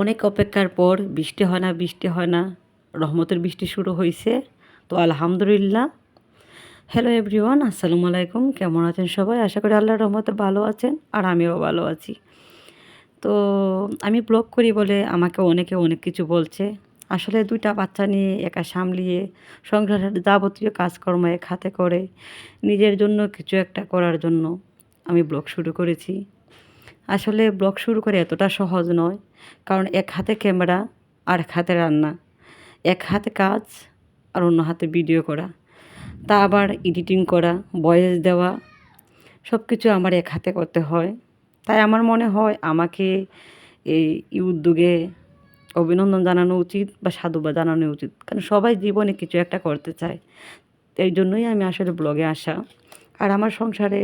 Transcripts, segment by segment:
অনেক অপেক্ষার পর বৃষ্টি হয় না, বৃষ্টি হয় না, রহমতের বৃষ্টি শুরু হয়েছে তো আলহামদুলিল্লাহ। হ্যালো এভরিওয়ান আসসালামু আলাইকুম। কেমন আছেন সবাই? আশা করি আল্লাহর রহমতে ভালো আছেন আর আমিও ভালো আছি। তো আমি ব্লগ করি বলে আমাকে অনেকে অনেক কিছু বলছে। আসলে দুইটা বাচ্চা নিয়ে একা সামলিয়ে সংসারের যাবতীয় কাজকর্ম এক হাতে করে নিজের জন্য কিছু একটা করার জন্য আমি ব্লগ শুরু করেছি। আসলে ব্লগ শুরু করে এতটা সহজ নয়, কারণ এক হাতে ক্যামেরা আর এক হাতে রান্না, এক হাতে কাজ আর অন্য হাতে ভিডিও করা, তা আবার এডিটিং করা, ভয়েস দেওয়া সব কিছু আমার এক হাতে করতে হয়। তাই আমার মনে হয় আমাকে এই উদ্যোগে অভিনন্দন জানানো উচিত বা সাধুবাদ জানানো উচিত, কারণ সবাই জীবনে কিছু একটা করতে চায়। এই জন্যই আমি আসলে ব্লগে আসা। আর আমার সংসারে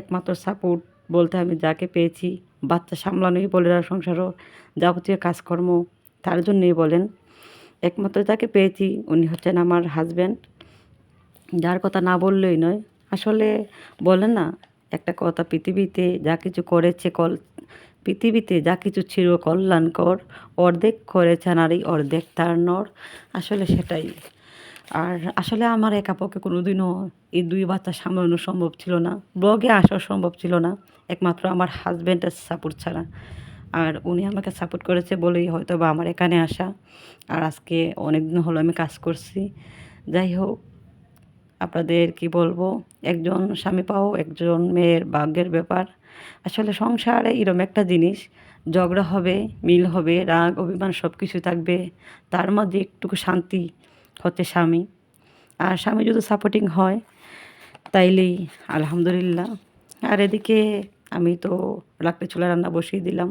একমাত্র সাপোর্ট বলতে আমি যাকে পেয়েছি, বাচ্চা সামলানোই বলে আর সংসারও যাবতীয় কাজকর্ম তার জন্যই বলেন। একমাত্র যাকে পেয়েছি উনি হচ্ছেন আমার হাজব্যান্ড যার কথা না বললেই নয়। আসলে বলে না, একটা কথা পৃথিবীতে যা কিছু করেছে কল, পৃথিবীতে যা কিছু ছিল কল্যাণকর, অর্ধেক করেছে নারী, অর্ধেক তার নর। আসলে সেটাই। আর আসলে আমার একা পক্ষে কোনো দিনও এই দুই বাচ্চা সামলানো সম্ভব ছিল না। ব্লগে আসা সম্ভব ছিল না। একমাত্র আমার হাজব্যান্ডের সাপোর্ট ছাড়া। আর উনি আমাকে সাপোর্ট করেছে বলেই হয়তো বা আমার এখানে আসা। আর আজকে অনেক দিন হলো আমি কাজ করছি। যাই হোক, আপনাদের কি বলব? একজন স্বামী পাও, একজন মেয়ের ভাগ্যের ব্যাপার। আসলে সংসারে এরম একটা জিনিস, ঝগড়া হবে, মিল হবে, রাগ, অভিমান সব কিছু থাকবে। তার মধ্যে একটুকু শান্তি। হচ্ছে স্বামী। আর স্বামী যদি সাপোর্টিং হয়, তাইলেই আলহামদুলিল্লাহ। আর এদিকে আমি তো লাকড়ি চুলা রান্না বসিয়ে দিলাম।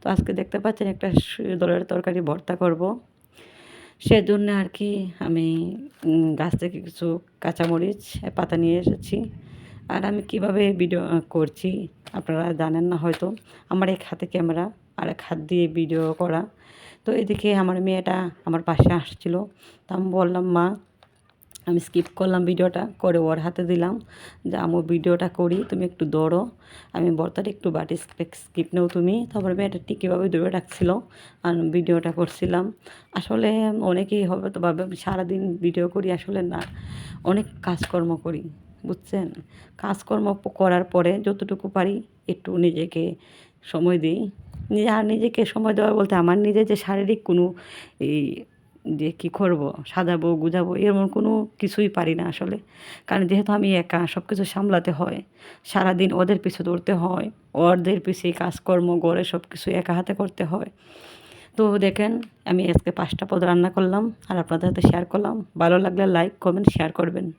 তো আজকে দেখতে পাচ্ছেন একটা দলের তরকারি ভর্তা করব। সেজন্য আর কি আমি গাছ থেকে কিছু কাঁচামরিচ পাতা নিয়ে এসেছি। আর আমি কীভাবে ভিডিও করছি আপনারা জানেন না হয়তো। আমার এক হাতে ক্যামেরা, আর এক হাত দিয়ে ভিডিও করা। তো এদিকে আমার মেয়েটা আমার পাশে আসছিল। তা আমি বললাম, মা, আমি স্কিপ করলাম ভিডিওটা, করে ওর হাতে দিলাম। যে আমার ভিডিওটা করি, তুমি একটু দৌড়ো। আমি বর্তাটা একটু বাটি স্কিপ নেও তুমি। তারপরে মেয়েটা টিকিভাবে দৌড়ে রাখছিল আর ভিডিওটা করছিলাম। আসলে অনেকেই হবে তো ভাবে সারাদিন ভিডিও করি, আসলে না। অনেক কাজকর্ম করি, বুঝছেন? কাজকর্ম করার পরে যতটুকু পারি, একটু নিজেকে সময় দিই। আর নিজেকে সময় দেওয়া বলতে আমার নিজের যে শারীরিক কোনো এই যে কী করব, সাজাবো, গুজাবো এমন কোনো কিছুই পারি না আসলে। কারণ যেহেতু আমি একা সব কিছু সামলাতে হয়, সারাদিন ওদের পিছু দৌড়তে হয়, ওদের পিছিয়ে কাজকর্ম গড়ে সব কিছু একা হাতে করতে হয়। তো দেখেন, আমি আজকে পাঁচটা পদ রান্না করলাম, আর আপনাদের সাথে শেয়ার করলাম। ভালো লাগলে লাইক, কমেন্ট, শেয়ার করবেন।